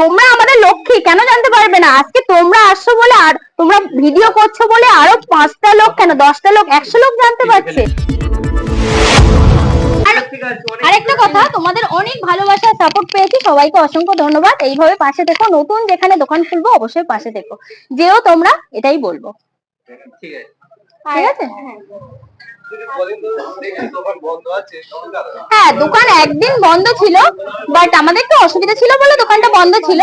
তোমরা আমাদের লক্ষ্মী কেন জানতে পারবে না? আজকে তোমরা আসছো বলে আর তোমরা ভিডিও করছ বলে আরও পাঁচটা লোক কেন দশটা লোক একশো লোক জানতে পারছে? আরেকটা কথা তোমাদের অনেক ভালোবাসা সাপোর্ট পেয়েছি সবাইকে অসংখ্য ধন্যবাদ। এইভাবে পাশে দেখো নতুন যেখানে দোকান খুলবো অবশ্যই পাশে দেখো যেও তোমরা এটাই বলব। ঠিক আছে। হ্যাঁ দোকান একদিন বন্ধ ছিল বাট আমাদের একটু অসুবিধা ছিল বলে দোকানটা বন্ধ ছিল।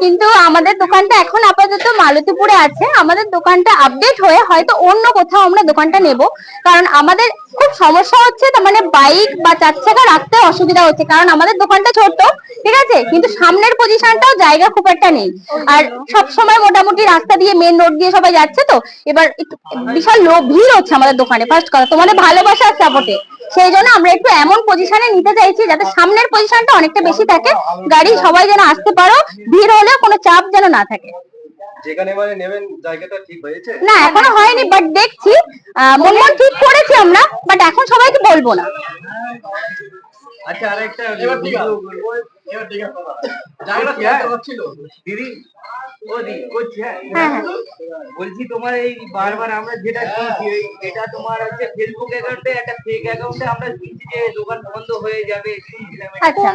কিন্তু আমাদের দোকানটা এখন আপাতত মালতীপুরে আছে। আমাদের দোকানটা আপডেট হয়ে হয়তো অন্য কোথাও আমরা দোকানটা নেব। কারণ আমাদের খুব সমস্যা হচ্ছে, তার মানে বাইক বা চার চাকা রাখতে অসুবিধা হচ্ছে। কারণ আমাদের দোকানটা ছোট ঠিক আছে? কিন্তু সামনের পজিশনটাও জায়গা খুব একটা নেই। আর সব সময় মোটামুটি রাস্তা দিয়ে মেন রোড দিয়ে সবাই যাচ্ছে তো। এবার বিশাল ভিড় হচ্ছে আমাদের দোকানে। ফার্স্ট কথা তোমাদের ভালোবাসা আর সাপোর্টে সেই জন্য আমরা একটু এমন পজিশনে নিতে চাইছি যাতে সামনের পজিশনটা অনেকটা বেশি থাকে। গাড়ি সবাই যেন আসতে পারো ভিড় হলেও কোনো চাপ যেন না থাকে। যেখানে মানে নেবেন জায়গাটা ঠিক হয়েছে? না এখনও হয়নি বাট দেখছি। আহ, মন মন ঠিক করেছি আমরা বাট এখন সবাইকে বলব না। আচ্ছা আরেকটা এবার ঠিক আছে। এবার ঠিক আছে জায়গাটা জায়গাটা ঠিক ঠিক হচ্ছিল। দিদি হ্যাঁ হ্যাঁ, হ্যাঁ। বলছি তোমার এই বারবার আমরা যেটা শুনছি এটা তোমার হচ্ছে ফেসবুক অ্যাকাউন্টে একটা ফেক অ্যাকাউন্টে আমরা শুনছি যে দোকান বন্ধ হয়ে যাবে আচ্ছা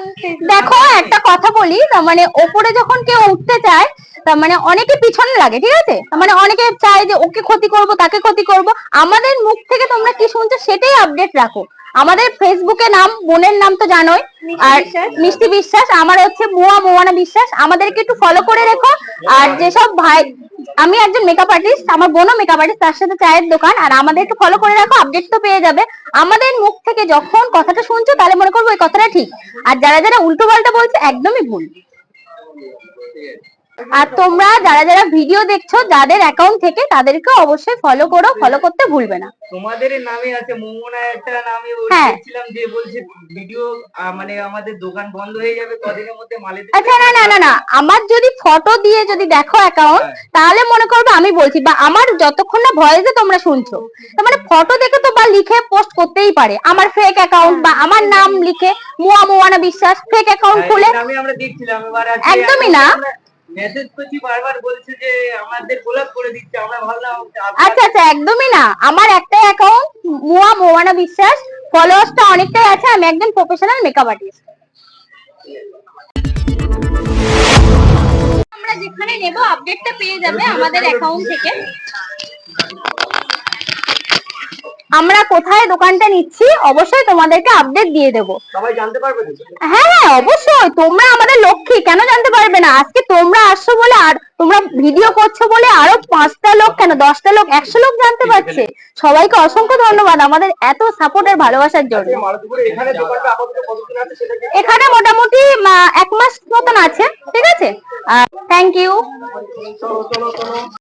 দেখো একটা কথা বলি তার মানে ওপরে যখন কেউ উঠতে চায় তার মানে অনেকে পিছনে লাগে ঠিক আছে? তার মানে অনেকে চায় যে ওকে ক্ষতি করব তাকে ক্ষতি করব। আমাদের মুখ থেকে তোমরা কি শুনছো সেটাই আপডেট রাখো। আমাদের ফেসবুকে নাম বোনের নাম তো জানোই। আর মিষ্টি বিশ্বাস আমার হচ্ছে মুয়া মোয়ানা বিশ্বাস। আমাদেরকে একটু ফলো করে রেখো। আর যেসব ভাই আমি একজন মেকআপ আর্টিস্ট আমার বোনও মেকআপ আর্টিস্ট তার সাথে চায়ের দোকান। আর আমাদের একটু ফলো করে রাখো আপডেট তো পেয়ে যাবে। আমাদের মুখ থেকে যখন কথাটা শুনছো তাহলে মনে করব ওই কথাটা ঠিক। আর যারা যারা উল্টো পাল্টা বলছে একদমই ভুল। আর তোমরা যারা যারা ভিডিও দেখছ যাদের অ্যাকাউন্ট থেকে তাদেরকে অবশ্যই ফলো করো ফলো করতে ভুলবে না তোমাদের নামে আছে মোমনা একটা নামে ওই হ্যাঁ। দেখছিলাম যে বলছে ভিডিও মানে আমাদের দোকান বন্ধ হয়ে যাবে কদিনের মধ্যে মালে আচ্ছা না না না না আমার যদি ফটো দিয়ে যদি দেখো অ্যাকাউন্ট তাহলে মনে করবে আমি বলছি বা আমার যতক্ষণ না ভয়েসে তোমরা শুনছো তার মানে ফটো দেখে তো বা লিখে পোস্ট করতেই পারে আমার ফেক অ্যাকাউন্ট বা আমার নাম লিখে মুয়া মুয়ানা বিশ্বাস ফেক অ্যাকাউন্ট খুলে একদমই না। মেসেজ করছি বারবার বলছে যে আমাদের ব্লক করে দিচ্ছে, আমরা ভাবলাম আচ্ছা আচ্ছা একদমই না। আমার একটাই অ্যাকাউন্ট মুয়া মোয়ানা বিশ্বাস। ফলোয়ার্সটা অনেকটাই আছে, আমি একজন প্রফেশনাল মেকআপ আর্টিস্ট আমরা যেখানে নেব আপডেটটা পেয়ে যাবে আমাদের অ্যাকাউন্ট থেকে। আমরা কোথায় দোকানটা নিচ্ছি অবশ্যই তোমাদেরকে আপডেট দিয়ে দেবো। সবাই জানতে পারবে হ্যাঁ হ্যাঁ অবশ্যই। তোমরা আমাদের লক্ষ্মী কেন জানতে পারবে না? আজকে তোমরা আসছো বলে আর তোমরা ভিডিও করছ বলে আরও পাঁচটা লোক কেন দশটা লোক একশো লোক জানতে পারছে? সবাইকে অসংখ্য ধন্যবাদ আমাদের এত সাপোর্ট আর ভালোবাসার জন্য। এখানে কি? এখানে মোটামুটি এক মাস মতন আছে ঠিক আছে? Thank you